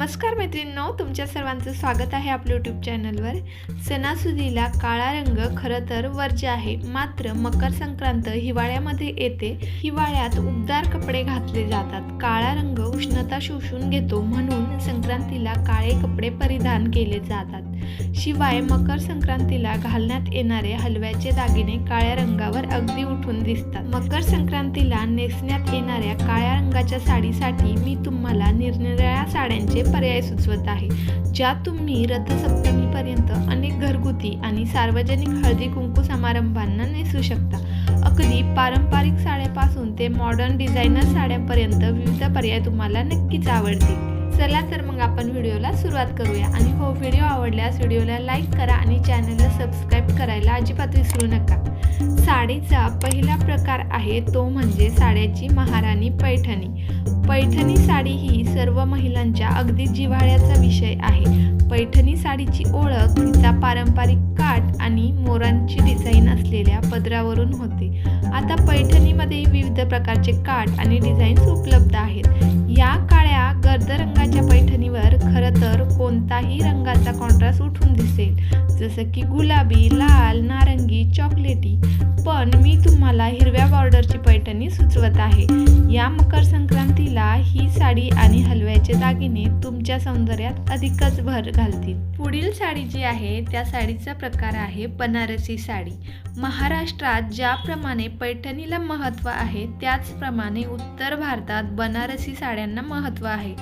नमस्कार मैत्रिणींनो तुमच्या सर्वांचं स्वागत आहे आपल्या यूट्यूब चॅनलवर सणासुदीला काळा रंग खरं तर वर्ज्य आहे. मात्र मकर संक्रांत हिवाळ्यामध्ये येते. हिवाळ्यात उबदार कपडे घातले जातात. काळा रंग उष्णता शोषून घेतो म्हणून संक्रांतीला काळे कपडे परिधान केले जातात. शिवाय मकर संक्रांतीला घालण्यात येणारे हलव्याचे दागिने काळ्या रंगावर अगदी उठून दिसतात. मकर संक्रांतीला नेसण्यात येणाऱ्या काळ्या रंगाच्या साडीसाठी मी तुम्हाला निरनिराळ्या साड्यांचे पर्याय सुचवत आहे ज्यात तुम्ही रथसप्तमीपर्यंत अनेक घरगुती आणि सार्वजनिक हळदी कुंकू समारंभांना नेसू शकता. अगदी पारंपरिक साड्यापासून ते मॉडर्न डिझायनर साड्यांपर्यंत विविध पर्याय तुम्हाला नक्कीच आवडतील. चला तर मग आपण व्हिडिओला सुरुवात करूया. आणि हो व्हिडिओ आवडल्यास व्हिडिओला लाईक करा आणि चॅनलला सबस्क्राईब करायला अजिबात विसरू नका. साडीचा पहिला प्रकार आहे तो म्हणजे साड्याची महाराणी पैठणी. पैठणी साडी ही सर्व महिलांच्या अगदी जिव्हाळ्याचा विषय आहे. पैठणी साडीची ओळख तिचा पारंपरिक काठ आणि मोरांची डिझाईन असलेल्या पदरावरून होते. आता पैठणीमध्ये विविध प्रकारचे काठ आणि डिझाईन्स उपलब्ध आहेत. या काळ्या गर्द रंगाच्या पैठणीवर खरं तर कोणताही रंगाचा कॉन्ट्रास्ट उठून दिसेल. जसं की गुलाबी लाल नारळ मला तुम्हाला हिरव्या बॉर्डरची पैठणी सुचवत आहे. या मकर संक्रांतीला ही साडी आणि हलव्याचे दागिने तुमच्या सौंदर्यात अधिकच भर घालतील. पुढील साडी जी आहे त्या साडीचा प्रकार आहे बनारसी साडी. महाराष्ट्रात ज्याप्रमाणे पैठणीला महत्त्व आहे त्याचप्रमाणे उत्तर भारतात बनारसी साड्यांना महत्त्व आहे.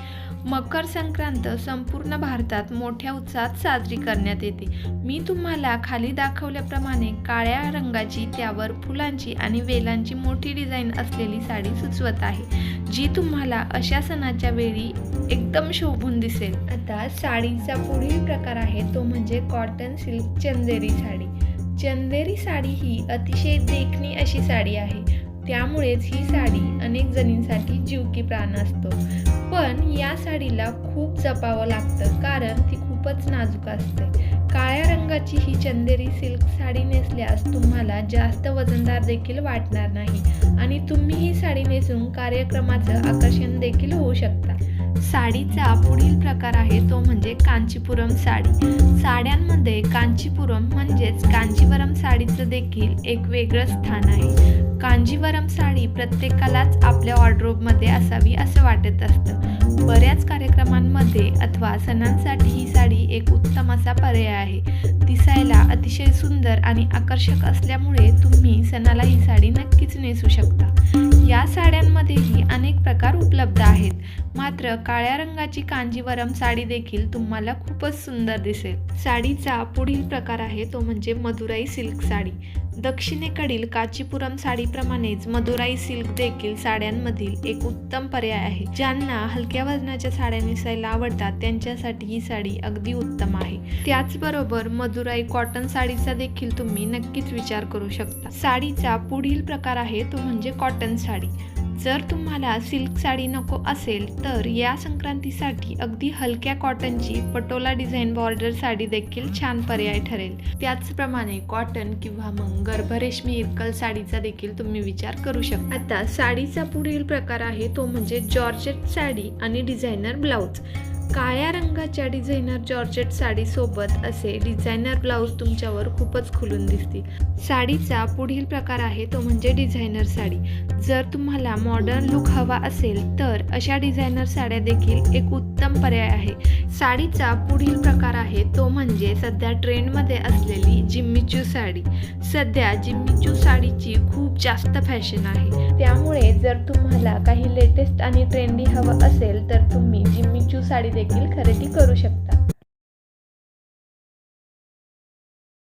मकर संक्रांत संपूर्ण भारतात मोठ्या उत्साहात साजरी करण्यात येते. मी तुम्हाला खाली दाखवल्याप्रमाणे काळ्या रंगाची त्यावर फुलांची आणि वेलांची मोठी डिझाईन असलेली साडी सुचवत आहे जी तुम्हाला अशा सणाच्या वेळी एकदम शोभून दिसेल. आता साडीचा पुढील प्रकार आहे तो म्हणजे कॉटन सिल्क चंदेरी साडी. चंदेरी साडी ही अतिशय देखणी अशी साडी आहे. त्यामुळेच ही साडी अनेक जणींसाठी जीवकी प्राण असतो. पण या साडीला खूप जपावं लागतं कारण ती खूपच नाजूक असते. काळ्या रंगाची ही चंदेरी सिल्क साडी नेसल्यास तुम्हाला जास्त वजनदार देखील वाटणार नाही आणि तुम्ही ही साडी नेसून कार्यक्रमाचं आकर्षण देखील होऊ शकता. साडीचा पुढील प्रकार आहे तो म्हणजे कांचीपुरम साडी. साड्यांमध्ये कांचीपुरम म्हणजेच कांजीवरम साडीचं देखील एक वेगळं स्थान आहे. कांजीवरम साडी प्रत्येकालाच आपल्या वॉर्ड्रोबमध्ये असावी असं वाटत असतं. बऱ्याच कार्यक्रमांमध्ये अथवा सणांसाठी ही साडी एक उत्तम असा पर्याय आहे. दिसायला अतिशय सुंदर आणि आकर्षक असल्यामुळे तुम्ही सणाला ही साडी नक्कीच नेसू शकता. या साड्यांमध्येही अनेक प्रकार उपलब्ध आहेत. मात्र काळ्या रंगाची कांजीवरम साडी देखील तुम्हाला खूपच सुंदर दिसेल. साडीचा पुढील प्रकार आहे तो म्हणजे मदुराई सिल्क साडी. दक्षिणेकडील काचीपुरम साडीप्रमाणेच मदुराई सिल्क देखील साड्यांमधील एक उत्तम पर्याय आहे. ज्यांना हलक्या वजनाच्या साड्या नेसायला आवडतात त्यांच्यासाठी ही साडी अगदी उत्तम आहे. त्याचबरोबर मदुराई कॉटन साडीचा देखील तुम्ही नक्कीच विचार करू शकता. साडीचा पुढील प्रकार आहे तो म्हणजे कॉटन साडी. जर तुम्हाला सिल्क साडी नको असेल तर या संक्रांतीसाठी अगदी हलक्या कॉटनची पटोला डिझाईन बॉर्डर साडी देखील छान पर्याय ठरेल. त्याचप्रमाणे कॉटन किंवा मग गर्भरेशमी इरकल साडीचा देखील तुम्ही विचार करू शकता. आता साडीचा पुढील प्रकार आहे तो म्हणजे जॉर्जेट साडी आणि डिझायनर ब्लाऊज काळ्या रंगाच्या डिझायनर जॉर्जेट साडीसोबत असे डिझायनर ब्लाऊज तुमच्यावर खूपच खुलून दिसतील. साडीचा पुढील प्रकार आहे तो म्हणजे डिझायनर साडी. जर तुम्हाला मॉडर्न लुक हवा असेल तर अशा डिझायनर साड्या देखील एक उत्तम पर्याय आहे. साडीचा पुढील प्रकार आहे तो म्हणजे सध्या ट्रेंडमध्ये असलेली जिम्मीचू साडी. सध्या जिम्मीचू साडीची खूप जास्त फॅशन आहे. त्यामुळे जर तुम्हाला काही लेटेस्ट आणि ट्रेंडी हवं असेल तर तुम्ही जिम्मीचू साडी देखील खरेदी करू शकता.